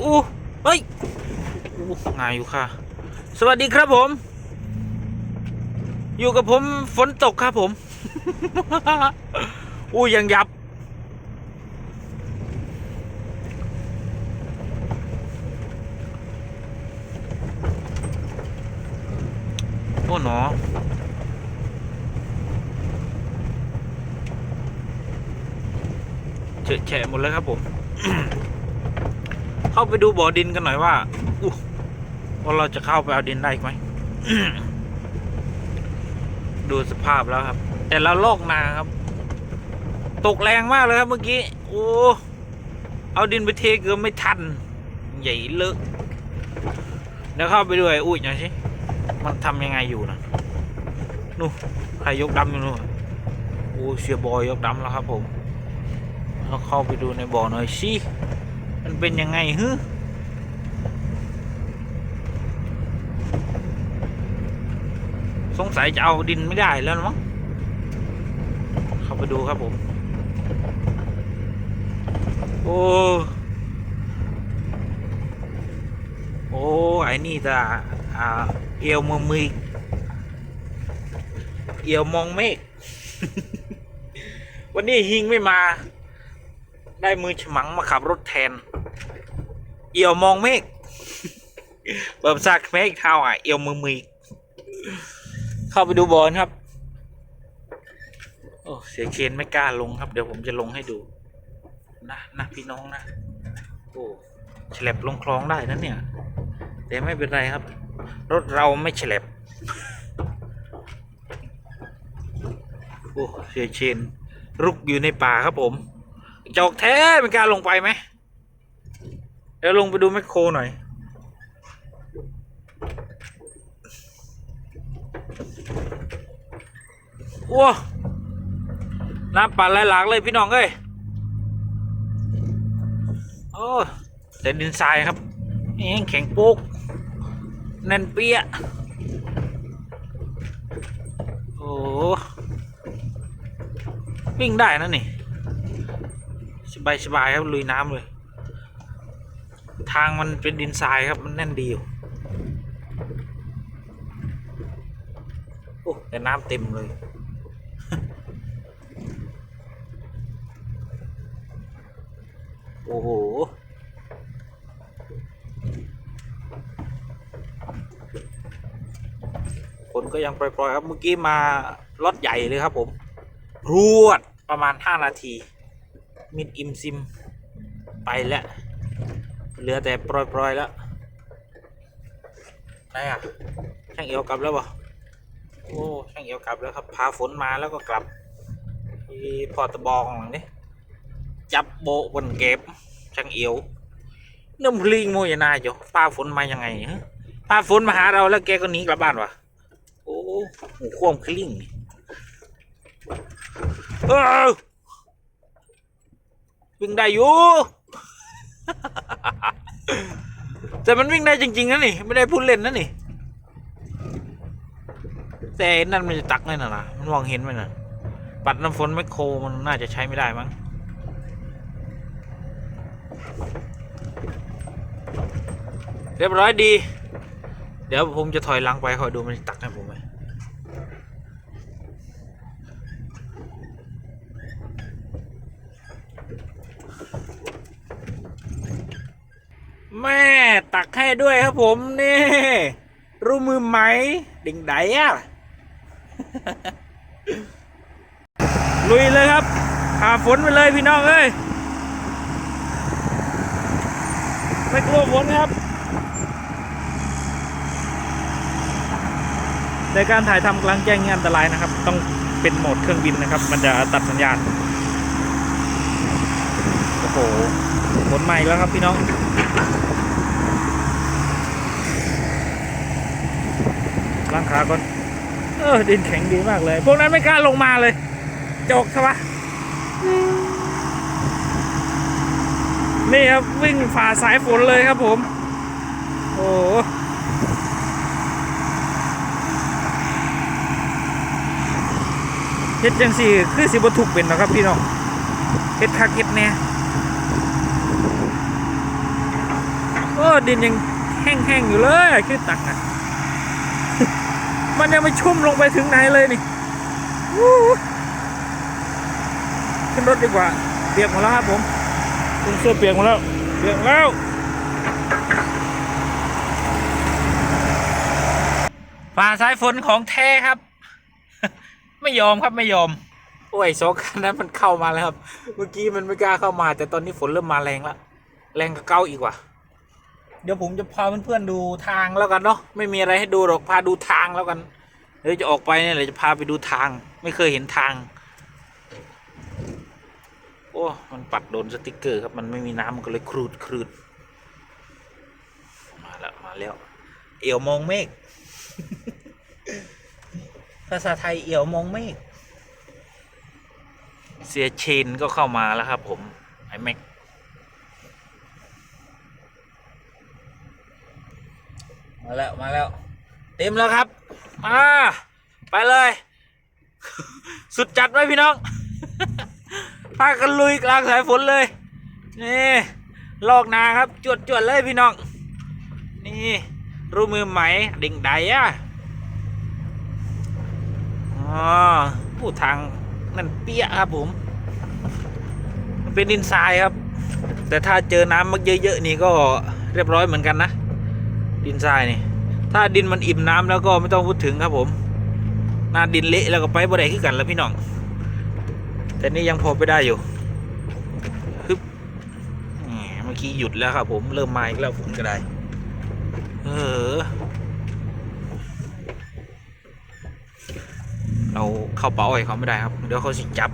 อู้เฮ้ยอู้งายอยู่ค่ะ สวัสดีครับผม อยู่กับผมฝนตกครับผม อู้ยังยับ โอ้หนอเฉอะแฉะหมดเลยครับผม เข้าไปดูบ่อดินกันหน่อยว่าอู้ว่าเราจะเข้าไปเอาดินได้ไหมดูสภาพแล้วครับ แต่ละลอกนาครับ ตกแรงมากเลยครับเมื่อกี้ โอ้เอาดินไปเทเกือบไม่ทัน ใหญ่เลอะเดี๋ยวเข้าไปดูไออุ้ยหน่อยสิมันทำยังไงอยู่นะนู่นใครยกดำอยู่นู่นโอ้เสียบอยยกดำแล้วครับผมเราเข้าไปดูในบ่อหน่อยสิ เป็นยังไงฮึสงสัยจะเอาดินไม่ได้แล้วมั้งเข้าไปดูครับผม โอ้โอ้ไอ้นี่จะอ่าเอวมือมือเอวมองเมฆวันนี้ฮิงไม่มา ได้มือฉมังมาขับรถแทน เอี่ยวมองเมฆเบิ่มซากเมฆเท่าอะ เอี่ยวมือมือเข้าไปดูบอลครับ โอ้เสียเคนไม่กล้าลงครับ เดี๋ยวผมจะลงให้ดู นะนะพี่น้องนะ โอ้ฉลับลงคลองได้นะเนี่ย แต่ไม่เป็นไรครับ รถเราไม่ฉลับโอ้เสียเชนรุกอยู่ในป่าครับผม จอกแท้เป็นการลงไปไหมเดี๋ยวลงไปดูแมคโครหน่อย ว้าน้ำป่าไหลหลากเลยพี่น้องเอ้ย โอ้แต่ดินทรายครับเองแข็งโป๊กแน่นเปี้ย โอ้วิ่งได้นะนี่ สบายสบายครับลุยน้ำเลย ทางมันเป็นดินทรายครับมันแน่นดีอยู่โอ้แต่น้ำเต็มเลยโอ้โหฝนก็ยังปล่อยๆครับ เมื่อกี้มา รถใหญ่เลยครับผม รวดประมาณ 5 นาที มิดอิมซิม ไปแล้ว เหลือแต่ปล่อยๆแล้วไหนอะช่างเอวกลับแล้วบ่โอ้ช่างเอวกลับแล้วครับ พาฝนมาแล้วก็กลับอีพอตะบองหลังนี้จับโบบนเก็บช่างเอวน้ำลิงโมยนาอยู่พาฝนมายังไงฮะพาฝนมาหาเราแล้วแกก็หนีกลับบ้านวะโอ้หูควมคลิ่งเออ วิ่งได้อยู่ แต่มันวิ่งได้จริงๆนะนี่ ไม่ได้พูดเล่นนะนี่ แต่นั่นมันจะตักเลยนะนะมันมองเห็นไหมนะปัดน้ำฝนแมคโครมันน่าจะใช้ไม่ได้มั้งเรียบร้อยดี เดี๋ยวผมจะถอยหลังไปคอยดูมันตักให้ผมไหม แม่ตักให้ด้วยครับผมนี่ รู้มือไหมดิ่งไดอะ ลุยเลยครับผ่าฝนไปเลยพี่น้องเอ้ยไม่กลัวฝนครับ ในการถ่ายทำกลางแจ้งนี่อันตรายนะครับ ต้องเป็นโหมดเครื่องบินนะครับ มันจะตัดสัญญาณ โอ้โหฝนใหม่แล้วครับพี่น้อง ล้างขาก่อนเออดินแข็งดีมากเลย พวกนั้นไม่กล้าลงมาเลยจกใช่ปะนี่ครับวิ่งฝ่าสายฝนเลยครับผม โอ้โหเฮ็ดจังสี่คือสิบถูกเป็นนะครับพี่น้องเฮ็ดคักเฮ็ดแน่ดินยังแห้งๆอยู่เลยขึ้นตักอะ มันยังไม่ชุ่มลงไปถึงไหนเลยนี่วู้ขึ้นรถดีกว่า เปียกหมดแล้วครับผมคุณเสื้อเปียกหมดแล้ว เปียกแล้วฝ่าสายฝนของแท้ครับ ไม่ยอมครับไม่ยอม โอ้ยสองคันนั้นมันเข้ามาแล้วครับ เมื่อกี้มันไม่กล้าเข้ามา แต่ตอนนี้ฝนเริ่มมาแรงแล้วแรงกับเก้าอีกว่ะ เดี๋ยวผมจะพาเพื่อนๆดูทางแล้วกันเนาะไม่มีอะไรให้ดูหรอกพาดูทางแล้วกันเดี๋ยวจะออกไปเนี่ยเดี๋ยวจะพาไปดูทาง ไม่เคยเห็นทาง โอ้มันปัดโดนสติกเกอร์ครับมันไม่มีน้ำมันก็เลยครูดครูดมาแล้วมาแล้ว เอี่ยวมองเมฆภาษาไทยเอี่ยวมองเมฆเสียเชนก็เข้ามาแล้วครับผมไอ้แม็ก มาแล้วมาแล้ว เต็มแล้วครับมาไปเลย สุดจัดไว้พี่น้องพากันลุยกลางสายฝนเลยนี่ลอกนาครับจวดจวดๆเลยพี่น้อง นี่รู้มือไหมเด่งใดอะอ๋อผู้ทางนั่นเปี้ยครับผม มันเป็นดินทรายครับ แต่ถ้าเจอน้ำมันเยอะๆนี่ก็เรียบร้อยเหมือนกันนะ ดินทรายนี่ ถ้าดินมันอิ่มน้ำแล้วก็ไม่ต้องพูดถึงครับผม หน้าดินเละแล้วก็ไปบ่ได้ขึ้นกันแล้วพี่น้อง แต่นี่ยังพอไปได้อยู่ฮึบแหมเมื่อกี้หยุดแล้วครับผมเริ่มมาอีกแล้วฝนก็ได้ เออ เราเข้าเป๋าให้เขาไม่ได้ครับ เดี๋ยวเขาสิจับ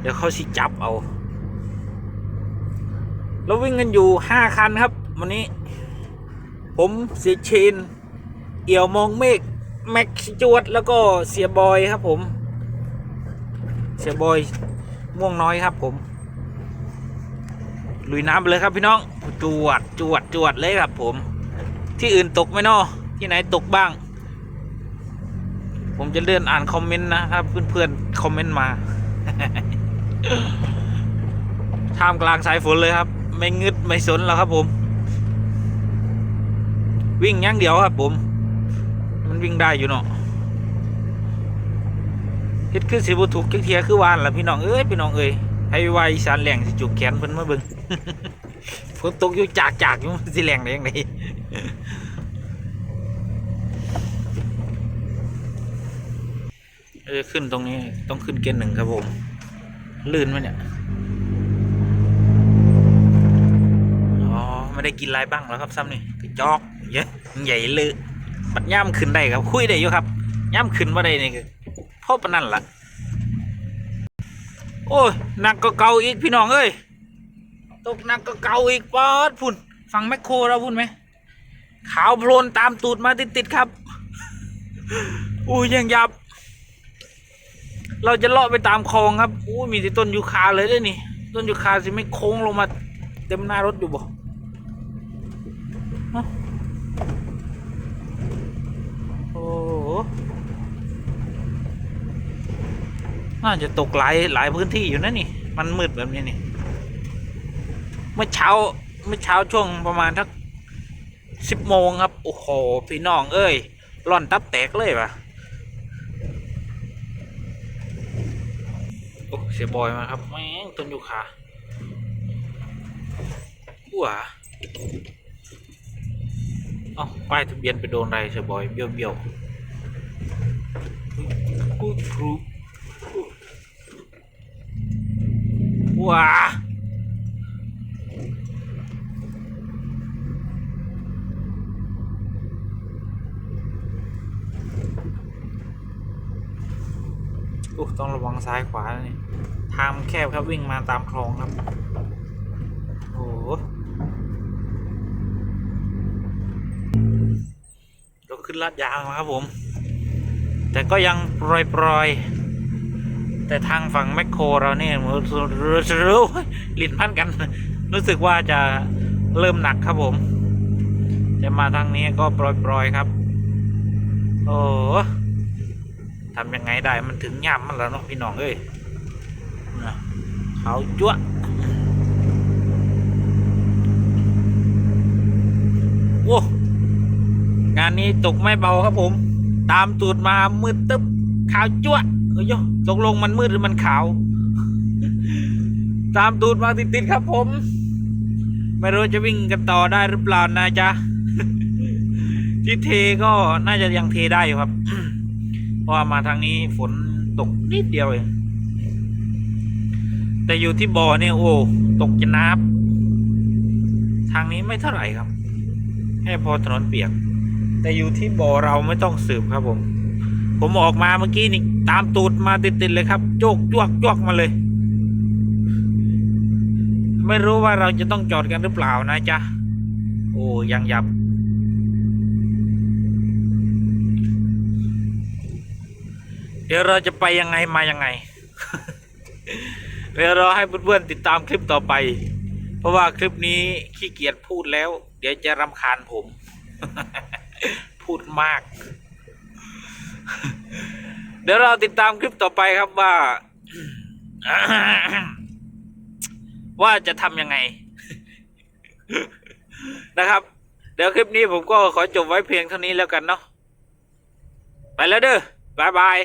เดี๋ยวเขาสิจับเอาเราวิ่งกันอยู่ห้าคันครับ วันนี้ ผมเสียเชน เอี่ยวมองเมฆแม็กซ์จวด แล้วก็เสียบอยครับผม เสียบอยม่วงน้อยครับผม ลุยน้ำไปเลยครับพี่น้อง จวดจวดจวดเลยครับผม ที่อื่นตกไหมนาะที่ไหนตกบ้าง ผมจะเลื่อนอ่านคอมเมนต์นะครับเพื่อนๆคอมเมนต์มาท่ามกลางสายฝนเลยครับ ไม่งึดไม่สนแล้วครับผม วิ่งอย่างเดียวครับผม มันวิ่งได้อยู่เนาะเฮ็ดคือสิบ่ถูกจักเทียคือวานล่ะพี่น้องเอ้ยพี่น้องเอ้ยให้วายสานแหล่งสิจุกแขนเพิ่นมาเบิ่งฝนตกอยู่จากจากอยู่สิแหล่งได้ยังไงเออขึ้นตรงนี้ต้องขึ้นเกณฑ์หนึ่งครับผม ลื่นไหมเนี่ย อ๋อ ไม่ได้กินอะไรบ้างแล้วครับซ้ำนี่กระจอก เยอะใหญ่เลยบัดย่ำขึ้นได้ครับ คุยได้อยู่ครับย่ำขึ้นมาได้นี่ก็เพราะปนั่นล่ะ โอ้ยหนักก็เก่าอีกพี่น้องเอ้ยตกหนักก็เก่าอีกปอดพุ่นฟังแมคโครเราพุ่นไหมขาวโพลนตามตูดมาติดๆครับอุ้ยยังยับ เราจะเลาะไปตามคลองครับอู้มีแต่ต้นยูคาเลยด้วยนี่ต้นยูคาสิไม่โค้งลงมา เต็มหน้ารถอยู่บ่ฮะโอ้โห น่าจะตกหลายหลายพื้นที่อยู่นะนี่ มันมืดแบบนี้นี่เมื่อเช้าเมื่อเช้าช่วงประมาณทักสิบโมงครับ โอ้โห พี่น้องเอ้ยร่อนตับแตกเลยว่ะโอ้เสียบอยมาครับแม่งต้นยูคาหัวเอ้าป้ายทะเบียนไปโดนอะไรเสียบอยเบี้ยวเบี้ยวกูครู ว้าโอ้ต้องระวังซ้ายขวานี่ทางแคบครับวิ่งมาตามคลองครับ โอ้โหเราขึ้นลาดยางมาครับผม แต่ก็ยังปลอยปล่อยๆ แต่ทางฝั่งแมคโครเราเนี่ยรู้ลิ้นพันกัน รู้สึกว่าจะเริ่มหนักครับผม จะมาทางนี้ก็ปล่อยๆครับ โอ้ทำยังไงได้มันถึงย่ำมันแล้วเนาะพี่น้องเอ้ยเขาจ้วโอ้งานนี้ตกไม่เบาครับผม ตามตูดมามืดตึ๊บขาวจ้วะ เฮ้ยโยตกลงมันมืดหรือมันขาว ตามตูดมาติดๆครับผม ไม่รู้จะวิ่งกันต่อได้หรือเปล่านะจ๊ะที่เทก็น่าจะยังเทได้อยู่ครับ เพราะว่ามาทางนี้ฝนตกนิดเดียวเองแต่อยู่ที่บ่อเนี่ยโอ้ตกจะนับ ทางนี้ไม่เท่าไหร่ครับแค่พอถนนเปียก แต่อยู่ที่บ่อเราไม่ต้องสืบครับผม ผมออกมาเมื่อกี้นี่ตามตูดมาติดๆเลยครับ โจกจวกจวกมาเลย ไม่รู้ว่าเราจะต้องจอดกันหรือเปล่านะจ๊ะ โอ้ยังยับ เดี๋ยวเราจะไปยังไงมายังไง เดี๋ยวรอให้เพื่อนๆติดตามคลิปต่อไป เพราะว่าคลิปนี้ขี้เกียจพูดแล้ว เดี๋ยวจะรำคาญผม พูดมาก เดี๋ยวเราติดตามคลิปต่อไปครับว่า ว่าจะทำยังไง นะครับ เดี๋ยวคลิปนี้ผมก็ขอจบไว้เพียงเท่านี้แล้วกันเนาะไปแล้วเด้อบายบาย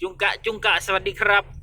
จุงกะ จุงกะ สวัสดีครับ